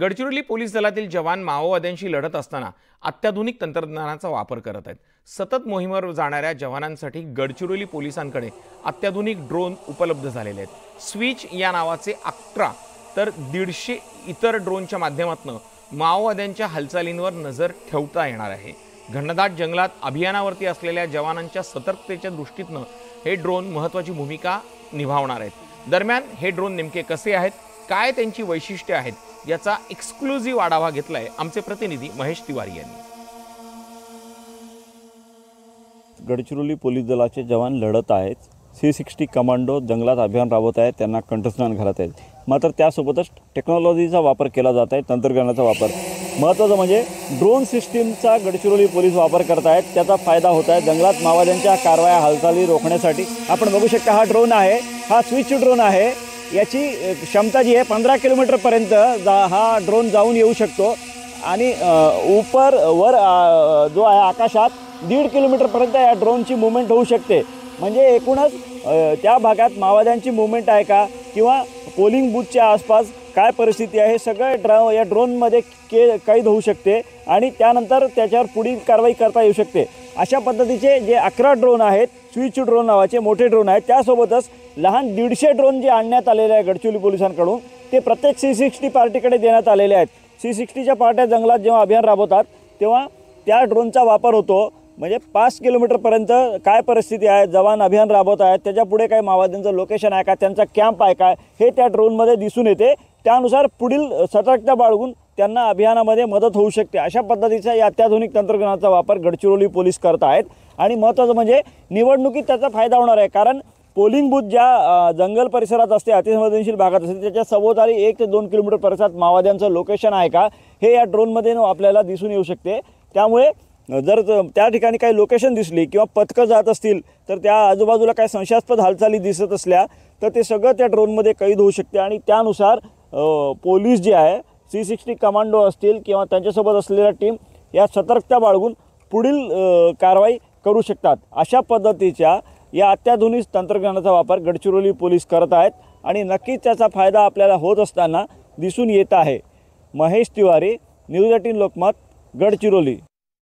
Gadchiroli police दलातील जवान माओवाद्यांशी लढत असताना अत्याधुनिक तंत्रज्ञानाचा वापर करत आहेत. सतत मोहिमेवर जाणाऱ्या जवानांसाठी गडचिरोली पोलिसांकडे अत्याधुनिक ड्रोन उपलब्ध झालेले आहेत. स्विच या नावाचे अकरा तर दीडशे इतर ड्रोनच्या माध्यमातून माओवाद्यांच्या हालचालींवर नजर ठेवता येणार आहे. घनदाट जंगलात अभियानावरती असलेल्या जवानांच्या सतर्कतेच्या दृष्टीतनं हे ड्रोन महत्त्वाची भूमिका निभावणार आहेत. दरम्यान हे ड्रोन नेमके कसे आहेत? काय त्यांची वैशिष्ट्ये आहेत याचा एक्सक्लुझिव्ह आढावा घेतलाय आमचे प्रतिनिधी महेश तिवारी यांनी. गडचिरोली पोलीस दलाचे जवान लढत आहेत. सी सिक्स्टी कमांडो जंगलात अभियान राबवत आहेत. त्यांना कंठस्नान घालत आहेत. मात्र त्यासोबतच टेक्नॉलॉजीचा वापर केला जात आहे. तंत्रज्ञानाचा वापर. महत्त्वाचं म्हणजे ड्रोन सिस्टीमचा गडचिरोली पोलीस वापर करत आहेत त्याचा फायदा होत आहे जंगलात माओवाद्यांच्या कारवाया हालचाली रोखण्यासाठी. आपण बघू शकता हा ड्रोन आहे. हा स्विच ड्रोन आहे. याची क्षमता जी आहे पंधरा किलोमीटरपर्यंत जा हा ड्रोन जाऊन येऊ शकतो. आणि उपर वर जो आहे आकाशात दीड किलोमीटरपर्यंत या ड्रोनची मुवमेंट होऊ शकते. म्हणजे एकूणच त्या भागात माओवाद्यांची मुवमेंट आहे का? किंवा पोलिंग बूथच्या आसपास काय परिस्थिती आहे? सगळं ड्रा या ड्रोनमध्ये के कैद होऊ शकते. आणि त्यानंतर त्याच्यावर पुढील कारवाई करता येऊ शकते. अशा पद्धतीचे जे अकरा ड्रोन आहेत स्विच ड्रोन नावाचे मोठे ड्रोन आहेत त्यासोबतच लहान दीडशे ड्रोन जे आणण्यात आलेले आहे गडचिरोली पोलिसांकडून ते प्रत्येक सी सिक्स्टी पार्टीकडे देण्यात आलेले आहेत. सी सिक्स्टीच्या पार्ट्या जंगलात जेव्हा अभियान राबवतात तेव्हा त्या ड्रोनचा वापर होतो. म्हणजे पाच किलोमीटरपर्यंत काय परिस्थिती आहे जवान अभियान राबवत आहेत त्याच्या पुढे काय माओवाद्यांचं लोकेशन आहे का त्यांचा कॅम्प आहे काय हे त्या ड्रोनमध्ये दिसून येते. त्यानुसार पुढील सतर्कता बाळगून त्यांना अभियानामध्ये मदत होऊ शकते. अशा पद्धतीचा या अत्याधुनिक तंत्रज्ञानाचा वापर गडचिरोली पोलीस करत आहेत आणि महत्त्वाचं म्हणजे निवडणुकीत त्याचा फायदा होणार आहे. कारण पोलिंग बूथ ज्या जंगल परिसरात असते अतिसंवेदनशील भागात असते त्याच्या सभोवताली एक ते दोन किलोमीटर परिसरात माओवाद्यांचं लोकेशन आहे का हे या ड्रोनमध्ये आपल्याला दिसून येऊ शकते. त्यामुळे जर त्या ठिकाणी काही लोकेशन दिसली किंवा पथकं जात असतील तर त्या आजूबाजूला काही संशयास्पद हालचाली दिसत असल्या तर ते सगळं त्या ड्रोनमध्ये कैद होऊ शकते. आणि त्यानुसार पोलीस जे आहे सी सिक्स्टी कमांडो असतील किंवा त्यांच्यासोबत असलेल्या टीम या सतर्कता बाळगून पुढील कारवाई करू शकतात. अशा पद्धतीच्या या अत्याधुनिक तंत्रज्ञानाचा वापर गडचिरोली पोलीस करत आहेत आणि नक्कीच त्याचा फायदा आपल्याला होत असताना दिसून येत आहे. Mahesh Tiwari news eighteen Lokmat Gadchiroli.